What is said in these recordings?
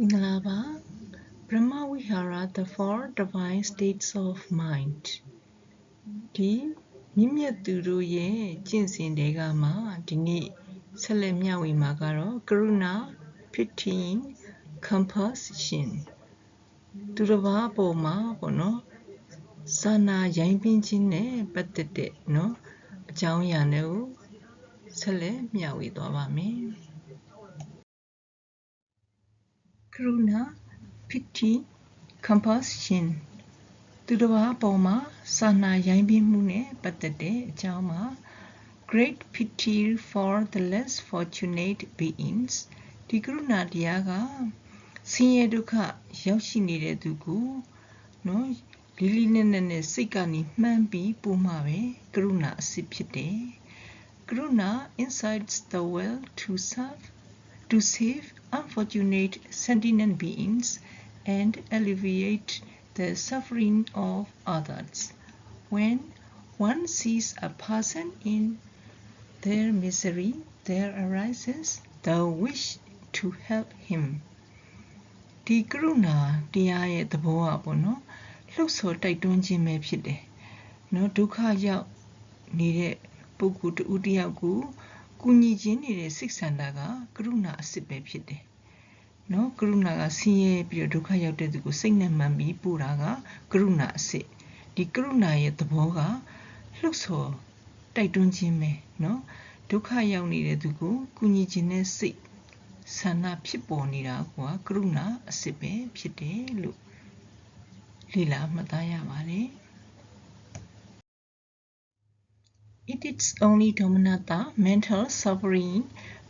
မင်္ဂလာပါ Brahma Vihara the four divine states of mind ဒီမြင့်မြတ်သူတို့ရဲ့ကျင့်စဉ်တွေကမှဒီနေ့ဆက်လက်မျှဝေမှာကတော့ Karuna Pity Compassion သူတစ်ပါးအပေါ်မှာပေါ့နော်စာနာရိုင်းပင်းခြင်းနဲ့ပတ်သက်တဲ့နော်အကြောင်းအရာတွေကိုဆက်လက်မျှဝေသွားပါမယ် Karuna Pity Compassion သူတစ်ပါးအပေါ်မှာစာနာရိုင်းပင်းမှုနဲ့ပတ်သက်တဲ့အကြောင်းမှာ Great pity for the less fortunate beings ဒီကရုဏာတရားကဆင်းရဲဒုက္ခရောက်ရှိနေတဲ့သူကိုနော်လီလီနက်နက်နဲ့စိတ်ကနေမှန်းပြီးပို့မှာပဲကရုဏာအစစ်ဖြစ်တယ်ကရုဏာ incites the will to serve to save unfortunate sentient beings and alleviate the suffering of others when one sees a person in their misery there arises the wish to help him ဒီကရုဏာတရားရဲ့သဘောอ่ะပေါ့နော်လှုပ်ဆော်တိုက်တွန်းခြင်းပဲဖြစ်တယ်နော်ဒုက္ခရောက်နေတဲ့ပုဂ္ဂိုလ်တဦးတယောက်ကို ကူညီခြင်းနေတဲ့စိတ်ဆန္ဒကကရုဏာအစစ်ပဲဖြစ်တယ်နော်ကရုဏာကဆင်းရဲပြီးတော့ဒုက္ခရောက်တဲ့သူကိုစိတ်နဲ့မှန်ပြီးပို့တာကကရုဏာအစစ်ဒီကရုဏာရဲ့သဘောကလှုပ်ဆော်တိုက်တွန်းခြင်းပဲနော်ဒုက္ခရောက်နေတဲ့သူကိုကူညီခြင်းနဲ့စိတ်ဆန္ဒဖြစ်ပေါ်နေတာကကရုဏာအစစ်ပဲဖြစ်တယ်လို့လေ့လာမှတ်သားရပါတယ် It is only dominata mental suffering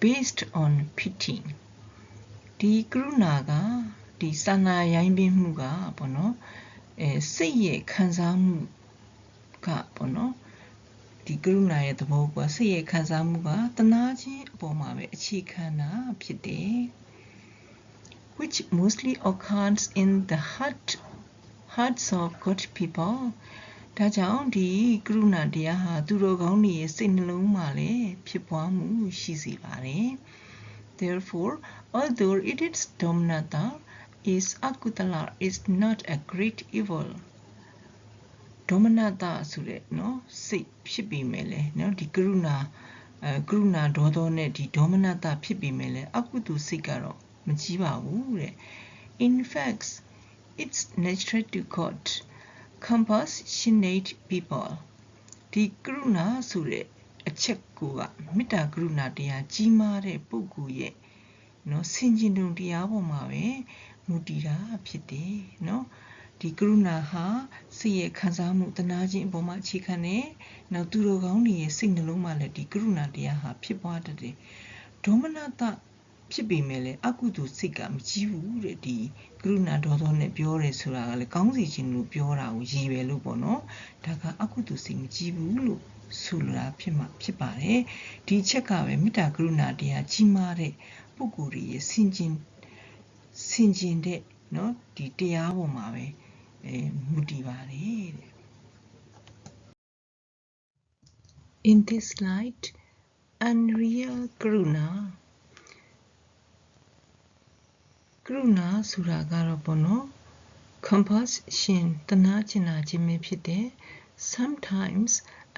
based on pity ဒီကရုဏာကဒီစာနာရိုင်းပင်းမှုကပေါ့နော်အဲစိတ်ရဲ့ခံစားမှုကပေါ့နော်ဒီကရုဏာရဲ့သဘောကစိတ်ရဲ့ခံစားမှုကတနာခြင်းအပေါ်မှာပဲအခြေခံတာဖြစ်တယ် which mostly occurs in the heart hearts of good people ဒါကြောင့်ဒီကရုဏာတရားဟာသူတော်ကောင်းတွေရဲ့စိတ်နှလုံးမှာလည်းဖြစ်ပွားမှုရှိစေပါတယ် therefore although it is dominata is akutala is not a great evil ဒေါမနတာဆိုတဲ့เนาะစိတ်ဖြစ်ပြီးမယ်လေเนาะဒီကရုဏာအဲကရုဏာဒေါသောနဲ့ဒီဒေါမနတာဖြစ်ပြီးမယ်လေအကုသိုလ်စိတ်ကတော့မကြီးပါဘူးတဲ့ in fact it's natural to god compassionate people ဒီကရုဏာဆိုတဲ့အချက်ကိုကမေတ္တာကရုဏာတရားကြီးမားတဲ့ပုဂ္ဂိုလ်ရဲ့နော်ဆင်ခြင်တုံတရားပေါ်မှာပဲမူတည်တာဖြစ်တယ်နော်ဒီကရုဏာဟာစိတ်ရဲ့ခံစားမှုတနာခြင်းအပေါ်မှာအခြေခံတယ်နောက်သူတော်ကောင်းတွေရဲ့စိတ်နှလုံးမှာလည်းဒီကရုဏာတရားဟာဖြစ်ပွားတတ်တယ်ဒေါမနတ ဖြစ်ပေမဲ့လည်းအကုသိုလ်စိတ်ကမကြီးဘူးတဲ့ဒီကရုဏာဒေါသနဲ့ပြောတယ်ဆိုတာကလည်းကောင်းစီခြင်းလို့ပြောတာကိုရည်ပဲလို့ပေါ့နော်ဒါကအကုသိုလ်စိတ်မကြီးဘူးလို့ဆိုလိုတာဖြစ်မှာဖြစ်ပါတယ်ဒီချက်ကပဲမေတ္တာကရုဏာတရားကြီးမားတဲ့ပုဂ္ဂိုလ်ရဲ့စင်ကျင်စင်ကျင်တဲ့နော်ဒီတရားပေါ်မှာပဲအဲမူတည်ပါတယ်တဲ့ In this light, unreal Karuna ကရုဏာဆိုတာကတော့ပေါ့နော် compassion တနာကျင်နာခြင်းပဲဖြစ်တယ် sometimes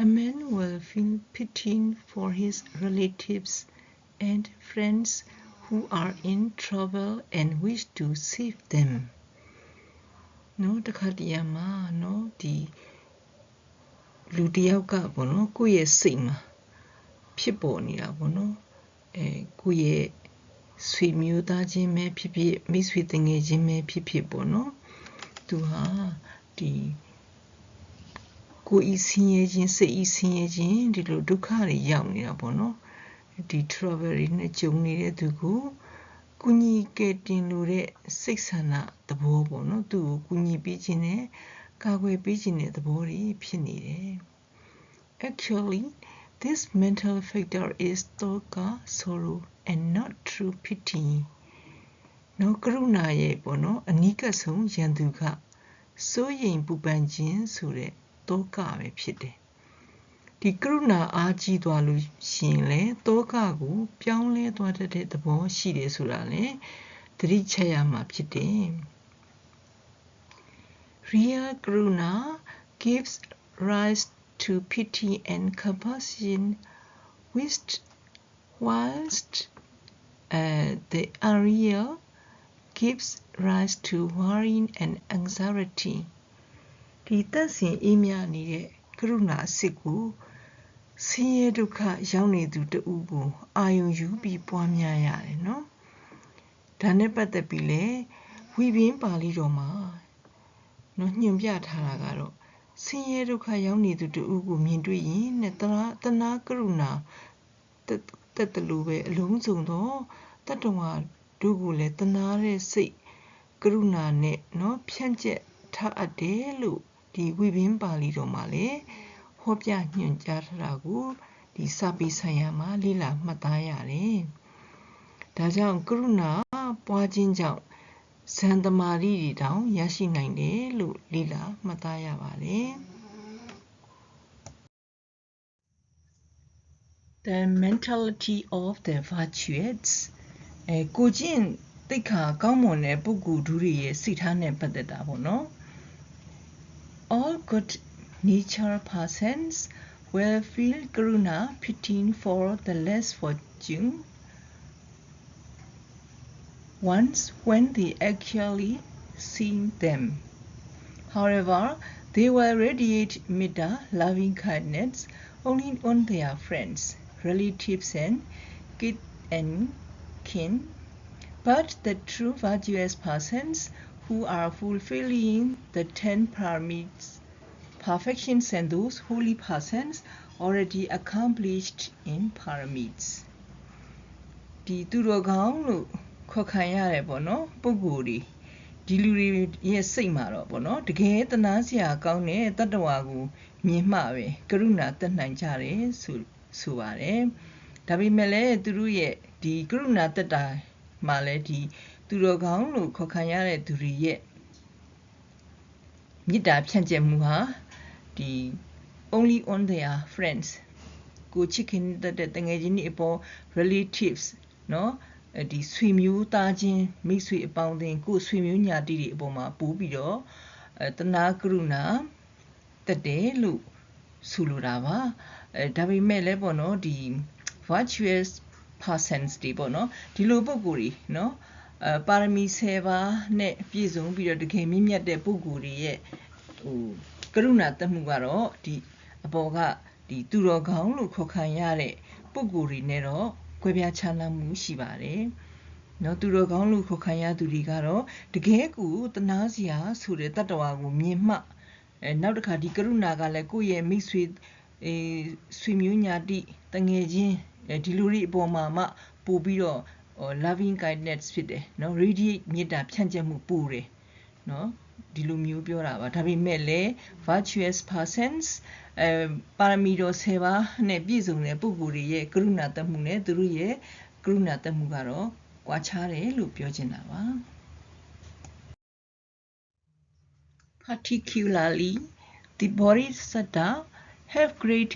a man will feel pity for his relatives and friends who are in trouble and wish to save them နော်တခါတရံမှာနော်ဒီလူတယောက်ကပေါ့နော်ကိုယ့်ရဲ့စိတ်မှာဖြစ်ပေါ်နေတာပေါ့နော်အဲကိုယ့်ရဲ့ ဆွေမျိုးသားချင်းပဲဖြစ်ဖြစ်မိတ်ဆွေတငယ်ချင်းပဲဖြစ်ဖြစ်ပေါ့နော်သူဟာဒီကိုယ်ဤဆင်းရဲခြင်းစိတ်ဤဆင်းရဲခြင်းဒီလိုဒုက္ခတွေရောက်နေတာပေါ့နော်ဒီ travel တွေနဲ့ကြုံနေတဲ့သူကိုကုညီကယ်တင်လို့တဲ့စိတ်ဆန္ဒသဘောပေါ့နော်သူ့ကိုကုညီပေးခြင်းနဲ့ကာကွယ်ပေးခြင်းတဲ့သဘောတွေဖြစ်နေတယ် actually this mental factor is toka sorrow and not true pity နော်ကရုဏာရဲ့ပေါ့နော်အနိကဆုံးယန္တုကစိုးရင်ပူပန်ခြင်းဆိုတဲ့တောကပဲဖြစ်တယ်ဒီကရုဏာအားကြီးသွားလို့ရှင်လေတောကကို ပြောင်းလဲသွားတတ်တဲ့သဘောရှိတယ်ဆိုတာလေသတိချက်ရမှာဖြစ်တယ် Real Karuna gives rise to pity and compassion whilst whilst uh, the unreal gives rise to worrying and anxiety ဒီသက်စဉ်အေးမြနေတဲ့ကရုဏာအစစ်ကိုဆင်းရဲဒုက္ခရောက်နေသူတဦးကိုအာယုံယူပြီးပွားများရတယ်နော်ဒါနဲ့ပတ်သက်ပြီးလေဝိပင်းပါဠိတော်မှာနော်ညွှန်ပြထားတာကတော့ ဆင်းရဲဒုက္ခရောက်နေသူတဦးကိုမြင်တွေ့ရင်နဲ့တနာတနာကရုဏာတက်တက်တလူပဲအလုံးစုံသောတတ္တဝါတို့ကိုလည်းတနာတဲ့စိတ်ကရုဏာနဲ့နော်ဖြန့်ကျက်ထားအပ်တယ်လို့ဒီဝိပင်းပါဠိတော်မှာလည်းဟောပြညွှန်ကြားထားတာကိုဒီစာပေဆိုင်ရာမှာလေ့လာမှတ်သားရတယ်။ဒါကြောင့်ကရုဏာပွားခြင်းကြောင့် ဇန်တမာရီတွေတောင်ရရှိနိုင်တယ်လို့လေ့လာမှတ်သားရပါတယ်။ The mentality of the virtuous အဲကိုကျင့်တိတ်ခါကောင်းမွန်တဲ့ပုဂ္ဂိုလ်ဒုတွေရဲ့စိတ်ထားနဲ့ပတ်သက်တာပေါ့နော် All good nature persons will feel karuna pity for the less fortune once when they actually see them. However, they will radiate metta loving kindness only on their friends, relatives, and kith and kin. But the true virtuous persons who are fulfilling the ten paramids, perfections, and those holy persons already accomplished in paramids. ဒီသူတော်ကောင်းလို့ ခေါ်ခံရတယ်ပေါ့နော်ပုဂ္ဂိုလ်တွေဒီလူတွေရဲ့စိတ်မှာတော့ပေါ့နော်တကယ်တနာစရာကောင်းတဲ့တတ္တဝါကိုမြင်မှပဲကရုဏာတက်နိုင်ကြတယ်ဆိုဆိုပါတယ်ဒါပေမဲ့လည်းသူတို့ရဲ့ဒီကရုဏာတက်တာမှာလည်းဒီသူတော်ကောင်းလို့ခေါ်ခံရတဲ့သူတွေရဲ့မေတ္တာဖြန့်ကျက်မှုဟာဒီ only on their friends ကိုချစ်ခင်တဲ့တငယ်ချင်းတွေအပေါ် relatives เนาะ ဒီဆွေမျိုးသားချင်းမိတ်ဆွေအပေါင်းအသင်းကိုဆွေမျိုးညာတိတွေအပေါ်မှာပို့ပြီးတော့အဲတနာကရုဏာတက်တယ်လို့ဆိုလိုတာပါအဲဒါပေမဲ့လည်းပေါ့နော်ဒီ virtuous persons တွေပေါ့နော်ဒီလိုပုံကိုယ်တွေနော်အဲပါရမီ10ပါးနဲ့ပြည့်စုံပြီးတော့တကယ်မြင့်မြတ်တဲ့ပုံကိုယ်တွေရဲ့ဟိုကရုဏာတက်မှုကတော့ဒီအပေါ်ကဒီသူတော်ကောင်းလို့ခေါ်ခံရတဲ့ပုံကိုယ်တွေနဲ့တော့ ကွဲပြားခြားနားမှုရှိပါတယ်။နော်သူတော်ကောင်းလို့ခေါ်ခံရသူတွေကတော့တကယ်ကိုတနာစရာဆိုတဲ့တတ္တဝါကိုမြင်မှအဲနောက်တစ်ခါဒီကရုဏာကလည်းကိုယ့်ရဲ့မိတ်ဆွေအေးဆွေမျိုးညာတိတငယ်ချင်းဒီလူတွေအပေါ်မှာမှပို့ပြီးတော့ loving kindness ဖြစ်တယ်နော် radiate မေတ္တာဖြန့်ကျက်မှုပို့တယ်နော် ဒီလိုမျိုးပြောတာပါဒါပေမဲ့လည်း virtuous persons အဲပါရမီတော်10ပါးနဲ့ပြည့်စုံတဲ့ပုဂ္ဂိုလ်တွေရဲ့ကရုဏာတက်မှုနဲ့သူတို့ရဲ့ကရုဏာတက်မှုကတော့ကွာခြားတယ်လို့ပြောချင်တာပါ particularly the bodhisattva have great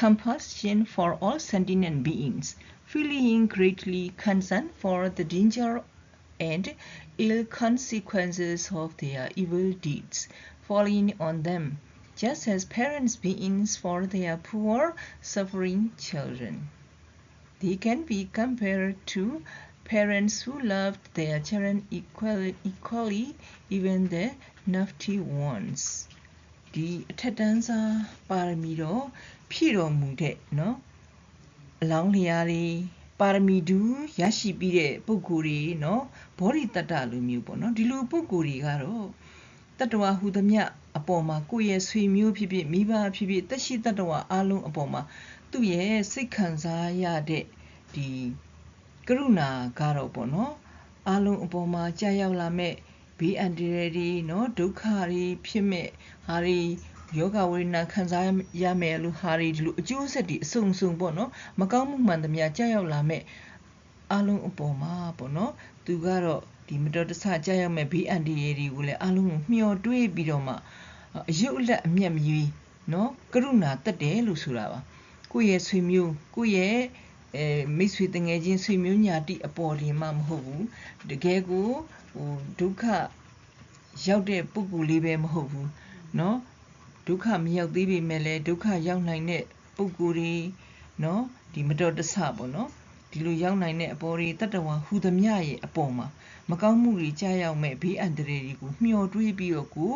compassion for all sentient beings feeling greatly concerned for the danger and ill consequences of their evil deeds falling on them just as parents beings for their poor suffering children they can be compared to parents who loved their children equally, equally even the naughty ones ဒီအထက်တန်းစားပါရမီတော့ဖြည့်တော်မူတဲ့เนาะအလောင်းလျာတွေ ပါရမီဒူရရှိပြီးတဲ့ပုဂ္ဂိုလ်တွေနော်ဘောဓိတတ္တလိုမျိုးပေါ့နော်ဒီလိုပုဂ္ဂိုလ်တွေကတော့တတ္တဝါဟူသမျှအပေါ်မှာကိုယ့်ရဲ့ဆွေမျိုးဖြစ်ဖြစ်မိဘဖြစ်ဖြစ်တက်ရှိတတ္တဝါအလုံးအပေါ်မှာသူ့ရဲ့စိတ်ခံစားရတဲ့ဒီကရုဏာကတော့ပေါ့နော်အလုံးအပေါ်မှာကြာရောက်လာမဲ့ဘေးအန္တရာယ်တွေနော်ဒုက္ခတွေဖြစ်မဲ့ဟာတွေ ယောဂဝေဒနာခံစားရမယ်လို့ဟာတွေဒီလိုအကျိုးဆက်တွေအစုံစုံပေါ့နော်မကောင်းမှုမှန်သမျှကြာရောက်လာမဲ့အလုံးအပေါ်မှာပေါ့နော်သူကတော့ဒီမတော်တဆကြာရောက်မဲ့ဘေးအန္တရာယ်တွေကိုလည်းအလုံးကိုမျှော်တွေးပြီးတော့မှအယုတ်အလက်အမျက်မရွေးနော်ကရုဏာတက်တယ်လို့ဆိုတာပါကိုယ့်ရဲ့ဆွေမျိုးကိုယ့်ရဲ့ အဲမိတ်ဆွေတငယ်ချင်းဆွေမျိုးညာတိအပေါ်ဒီမှမဟုတ်ဘူးတကယ်ကိုဟိုဒုက္ခရောက်တဲ့ပုဂ္ဂိုလ်လေးပဲမဟုတ်ဘူးเนาะ ဒုက္ခမရောက်သေးပေမဲ့လည်းဒုက္ခရောက်နိုင်တဲ့ပုံကိုယ်တွေနော်ဒီမတော်တဆပေါ့နော်ဒီလိုရောက်နိုင်တဲ့အပေါ်တွေတတဝါဟူသမျှရဲ့အပေါ်မှာမကောင်းမှုတွေကြာရောက်မဲ့ဘေးအန္တရာယ်တွေကိုမျှော်တွေးပြီးတော့ကို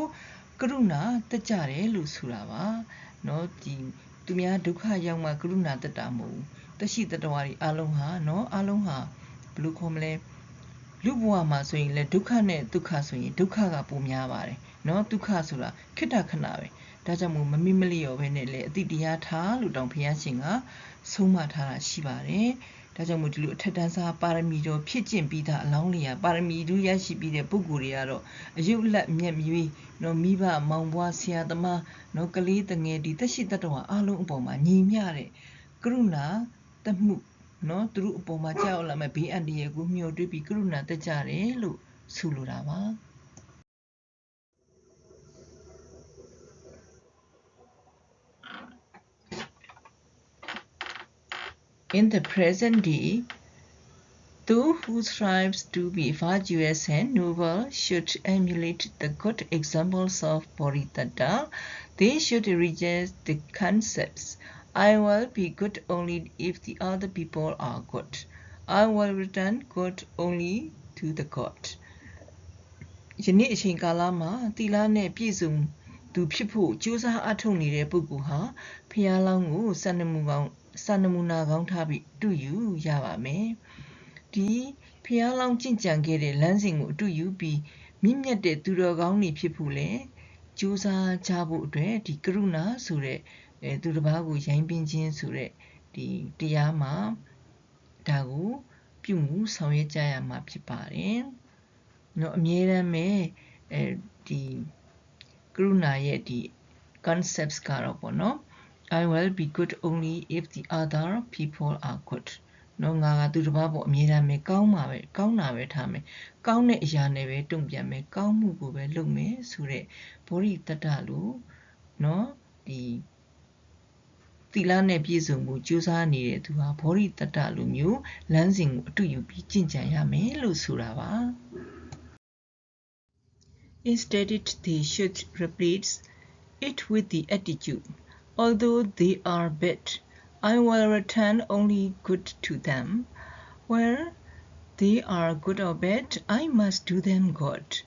ကရုဏာတက်ကြတယ်လို့ဆိုတာပါနော်ဒီသူများဒုက္ခရောက်မှကရုဏာတက်တာမဟုတ်ဘူးတက်ရှိတတဝါတွေအလုံးဟာနော်အလုံးဟာဘယ်လိုခေါ်မလဲလူဘဝမှာဆိုရင်လည်းဒုက္ခနဲ့ဒုက္ခဆိုရင်ဒုက္ခကပိုများပါတယ်နော်ဒုက္ခဆိုတာခိတ္တခဏပဲ ဒါကြောင့်မို့မမိမလျော်ပဲနဲ့လေအတိတရားထားလို့တောင်ဘုရားရှင်ကဆုံးမထားတာရှိပါတယ်ဒါကြောင့်မို့ဒီလိုအထက်တန်းစားပါရမီတော်ဖြစ်ကျင့်ပြီးသားအလောင်းလျာပါရမီတို့ရရှိပြီးတဲ့ပုဂ္ဂိုလ်တွေကတော့အယုတ်လက်မြက်မြွေးနော်မိဘမောင်ဘွားဆရာသမားနော်ကလေးတငယ်ဒီသက်ရှိတတ္တဝါအလုံးအပေါ်မှာညီမျှတဲ့ကရုဏာတမှုနော်သူတို့အပေါ်မှာကြောက်လာမဲ့ဘေးအန္တရာယ်ကိုမျှော်တွေးပြီးကရုဏာတက်ကြတယ်လို့ဆိုလိုတာပါ In the present day, those who strive to be virtuous and noble should emulate the good examples of Bodhidharma. They should reject the concepts I will be good only if the other people are good. I will return good only to the God. ယနေ့အချိန်ကာလမှာသီလနဲ့ပြည့်စုံသူဖြစ်ဖို့ကြိုးစားအထောက်နေတဲ့ပုဂ္ဂိုလ်ဟာဖျားလောင်းကိုစံနမူကောင်း စံနမူနာကောင်းထားပြီးတူယူရပါမယ်ဒီဖျားလောင်းကြင်ကြံခဲ့တဲ့လမ်းစဉ်ကိုအတူယူပြီးမြင့်မြတ်တဲ့သူတော်ကောင်းတွေဖြစ်ဖို့လဲကြိုးစားကြဖို့အတွက်ဒီကရုဏာဆိုတဲ့အဲသူတစ်ပါးကိုရိုင်းပင်းခြင်းဆိုတဲ့ဒီတရားမှာဒါကိုပြုမှုဆောင်ရွက်ကြရမှာဖြစ်ပါတယ်။နော်အမြဲတမ်းပဲအဲဒီကရုဏာရဲ့ဒီ concepts ကတော့ပေါ့နော် I will be good only if the other people are good နော်ငါကသူတစ်ပါးပေါ့အမြဲတမ်းပဲကောင်းမှာပဲကောင်းတာပဲထားမယ်ကောင်းတဲ့အရာနဲ့ပဲတုံ့ပြန်မယ်ကောင်းမှုကိုပဲလုပ်မယ်ဆိုတဲ့ဘောဓိတတ္တလို့နော်ဒီသီလနဲ့ပြည့်စုံမှုကြိုးစားနေတဲ့သူဟာဘောဓိတတ္တလိုမျိုးလမ်းစဉ်ကိုအတူယူပြီးကျင့်ကြံရမယ်လို့ဆိုတာပါ Instead it they should replace it with the attitude although they are bad I will return only good to them where they are good or bad I must do them good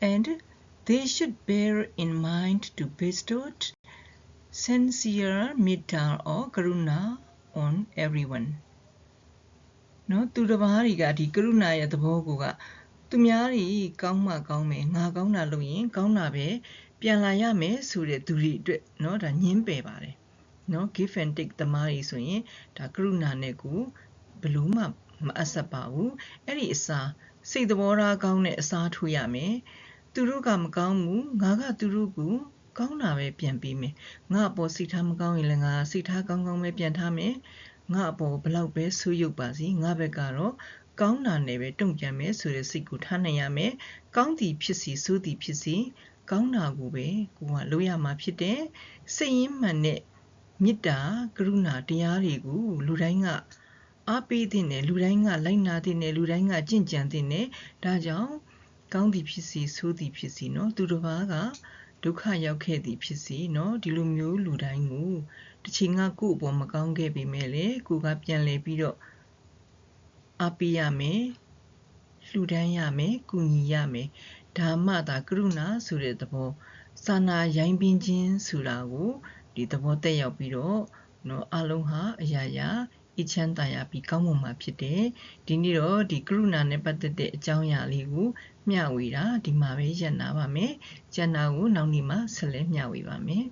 and they should bear in mind to bestow sincere metta or karuna on everyone နော်သူတစ်ပါးတွေကဒီကရုဏာရဲ့သဘောကိုက သူများတွေကောင်းမှကောင်းမယ်ငါကောင်းတာလုပ်ရင်ကောင်းတာပဲပြန်လာရမယ်ဆိုတဲ့သူတွေအတွက်နော်ဒါညင်းပယ်ပါတယ်နော် give and take သမားတွေဆိုရင်ဒါကရုဏာနဲ့ကိုဘလို့မှမအပ်ဆက်ပါဘူးအဲ့ဒီအစားစိတ်သဘောထားကောင်းတဲ့အစားထိုးရမယ်သူတို့ကမကောင်းဘူးငါကသူတို့ကိုကောင်းတာပဲပြန်ပေးမယ်ငါအပေါ်စိတ်ထားမကောင်းရင်လည်းငါစိတ်ထားကောင်းကောင်းပဲပြန်ထားမယ် ငါအပေါ်ဘလောက်ပဲဆူရုပ်ပါစီငါဘက်ကတော့ကောင်းတာနဲ့ပဲတုံ့ပြန်မယ်ဆိုတဲ့စိတ်ကိုထားနိုင်ရမယ်ကောင်းသည်ဖြစ်စီဆိုးသည်ဖြစ်စီကောင်းတာကိုပဲကိုကလုပ်ရမှာဖြစ်တယ်စိတ်ရင်းမှန်တဲ့မေတ္တာကရုဏာတရားတွေကိုလူတိုင်းကအားပေးတဲ့နဲ့လူတိုင်းကလိုက်နာတဲ့နဲ့လူတိုင်းကကြင့်ကြံတဲ့နဲ့ဒါကြောင့်ကောင်းသည်ဖြစ်စီဆိုးသည်ဖြစ်စီเนาะသူတစ်ပါးကဒုက္ခရောက်ခဲ့သည်ဖြစ်စီเนาะဒီလိုမျိုးလူတိုင်းကို တစ်ချိန်ကကိုယ့်အပေါ်မကောင်းခဲ့ပေမဲ့လေကိုကပြန်လဲပြီးတော့အားပေးရမယ်လှူဒန်းရမယ်ကူညီရမယ်ဒါမှသာကရုဏာဆိုတဲ့သဘောစာနာရိုင်းပင်းခြင်းဆိုတာကိုဒီသဘောတက်ရောက်ပြီးတော့နော်အလုံးဟာအရာရာအချမ်းသာရပြီးကောင်းမွန်မှာဖြစ်တယ်ဒီနေ့တော့ဒီကရုဏာနဲ့ပတ်သက်တဲ့အကြောင်းအရာလေးကိုမျှဝေတာဒီမှာပဲရပ်နာပါမယ်ကျန်တာကိုနောက်နေ့မှဆက်လက်မျှဝေပါမယ်